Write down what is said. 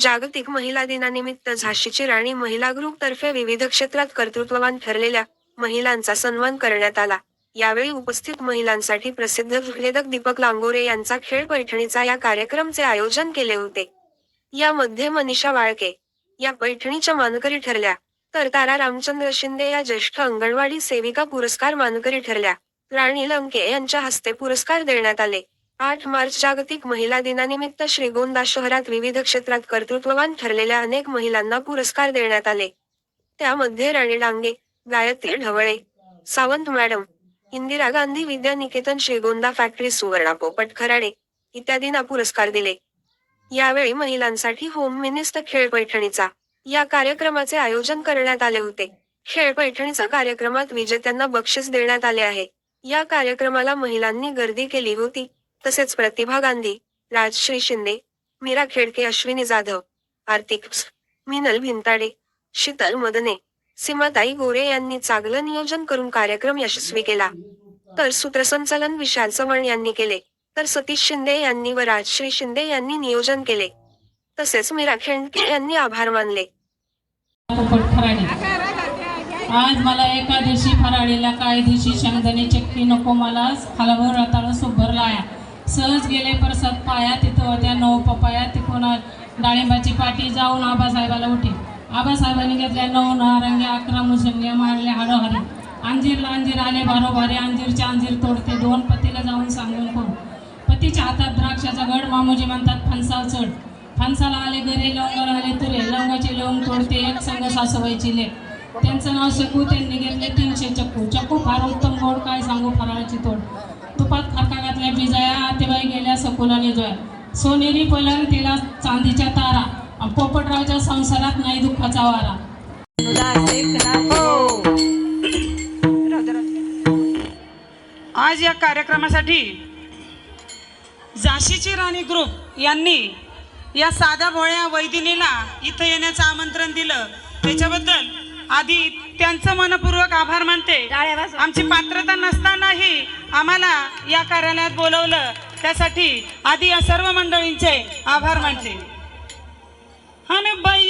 जागतिक महिला दिनानिमित्त झाशीची राणी महिला ग्रुप तर्फे विविध क्षेत्रात कर्तृत्ववान ठरलेल्या महिलांचा सन्मान करण्यात आला. यावेळी उपस्थित महिलांसाठी प्रसिद्ध विभेदक दीपक लांगोरे यांचा खेळ पैठणीचा या कार्यक्रमचे आयोजन केले होते. यामध्ये मनीषा वाळके या पैठणीच्या मानकरी ठरल्या. तर तारा रामचंद्र शिंदे या ज्येष्ठ अंगणवाडी सेविका पुरस्कार मानकरी ठरल्या. राणी लंके यांच्या हस्ते पुरस्कार देण्यात आले. आठ मार्च जागतिक महिला दिनानिमित्त श्रीगोंदा शहरात विविध क्षेत्रात कर्तृत्ववान ठरलेल्या अनेक महिलांना पुरस्कार देण्यात आले. त्यामध्ये राणी डांगे गायत्री ढवळे सावंत मॅडम इंदिरा गांधी विद्या निकेतन श्रीगोंदा फॅक्टरी सुवर्णा पोपट खराडे इत्यादींना पुरस्कार दिले. यावेळी महिलांसाठी होम मिनिस्टर खेळ पैठणीचा या कार्यक्रमाचे आयोजन करण्यात आले होते. खेळ पैठणीच्या कार्यक्रमात विजेत्यांना बक्षीस देण्यात आले आहे. या कार्यक्रमाला महिलांनी गर्दी केली होती. तसेच प्रतिभा गांधी राजश्री शिंदे मीरा खेडके अश्विनी जाधव आर्थिक मिनल भिंताडे शीतल मदने सीमाताई गोरे यांनी चांगलं नियोजन करून कार्यक्रम यशस्वी केला. तर सूत्रसंचालन विशाल चव्हाण यांनी केले. तर सतीश शिंदे यांनी व राजश्री शिंदे यांनी नियोजन केले. तसेच मीरा खेडके यांनी आभार मानले. पोपट फराळी आज मला एका दिवशी फराळीला काही दिवशी शेंगदाणे चक्की नको मला. खालाभर रताळ सुभरला लाया. सहज गेले परसात पाया. तिथं होत्या नऊ पपाया. तिकून डाळिंबाची पाठी जाऊन आबासाहेबाला उठे. आबासाहेबांनी घेतल्या नऊ नारंगी अकरा मुसंग्या मारल्या हाडोहारी अंजीरला अंजीर आले बारोबारी अंजीरच्या अंजीर तोडते. दोन पतीला जाऊन सांगून कोण? पतीच्या हातात द्राक्षाचा गड. मामूजी म्हणतात फणसाव चढ. फणसाला आले घरी लवंगाला आले तुरे लवंगाचे लवंग तोडते एक संघ सासवायची ले त्यांचं नाव शेकू त्यांनी घेतले तीनशे चक्कू. चक्कू फार उत्तम गोड काय सांगू फराळाची तोड. तुपात खरका घातल्या बिजाया आतेबाई गेल्या सकुला निजोया सोनेरी पलंग तिला चांदीच्या तारा. पोपटरावच्या संसारात नाही दुःखाचा वारा. आज या कार्यक्रमासाठी झाशीची राणी ग्रुप यांनी या साध्या भोळ्या वैदिनीला इथं येण्याचं आमंत्रण दिलं. त्याच्याबद्दल आधी त्यांचं मनपूर्वक आभार मानते. आमची पात्रता नसतानाही आम्हाला या कार्यालयात बोलवलं. त्यासाठी आधी या सर्व मंडळींचे आभार मानते. आणि बाई